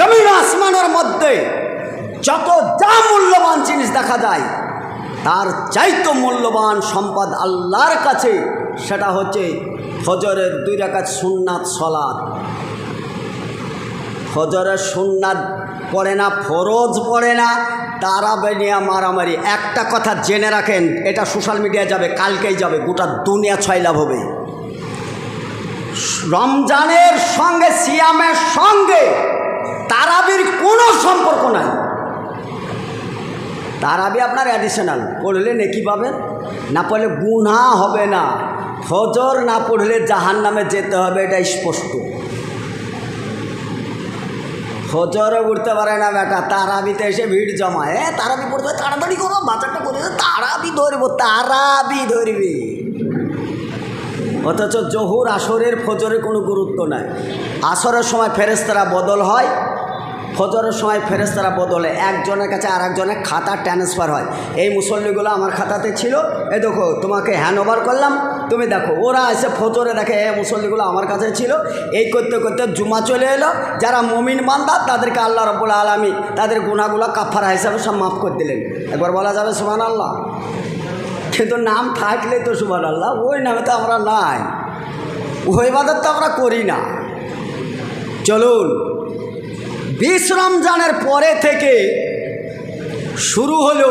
জমিন আসমানের মধ্যে যত যা মূল্যবান জিনিস দেখা যায়, তার চাইতো মূল্যবান সম্পদ আল্লাহর কাছে, সেটা হচ্ছে ফজরের দুই রাকাত সুন্নাত সলাদ ফজরের সুন্নাত পড়ে না, ফরজ পড়ে না তারা বেনিয়া মারামারি। একটা কথা জেনে রাখেন, এটা সোশ্যাল মিডিয়া যাবে, কালকেই যাবে, গোটা দুনিয়া ছয় লাভ হবে। রমজানের সঙ্গে, সিয়ামের সঙ্গে তারাবির কোনো সম্পর্ক নাই তারাবি আপনার অ্যাডিশনাল পড়লে নেকি পাবেন না পড়লে গুণা হবে না। ফজর না পড়লে জাহান নামে যেতে হবে এটা স্পষ্ট। ফজরে উঠতে পারে না বেটা, তারাবিতে এসে ভিড় জমায়। এ, তারাবি পড়তে তাড়াতাড়ি করো বাচ্চাটা করে তারাবি ধরবো, তারাবি ধরবি। অথচ জহুর আসরের ফজরের কোনো গুরুত্ব নাই। আসরের সময় ফেরেস্তারা বদল হয় ফজরের সময় ফেরেস্তারা বদলে একজনের কাছে আর একজনের খাতা ট্রান্সফার হয়। এই মুসল্লিগুলো আমার খাতাতে ছিল। এ দেখো, তোমাকে হ্যান্ড করলাম। তুমি দেখো, ওরা এসে ফজরে দেখে এই মুসল্লিগুলো আমার কাছে ছিল। এই করতে করতে জুমা চলে এলো। যারা মমিন মান্দার তাদেরকে আল্লাহ রব্বুল আলমী তাদের গুণাগুলো কাফারা হিসাবে সব মাফ করে দিলেন। একবার বলা যাবে সুমান আল্লাহ কিন্তু নাম থাকলে তো সুমান আল্লাহ ওই নামে তো আমরা নাই। ওই বাদত তো আমরা করি না। চলুন। বিশ রমজানের পরে থেকে শুরু হলো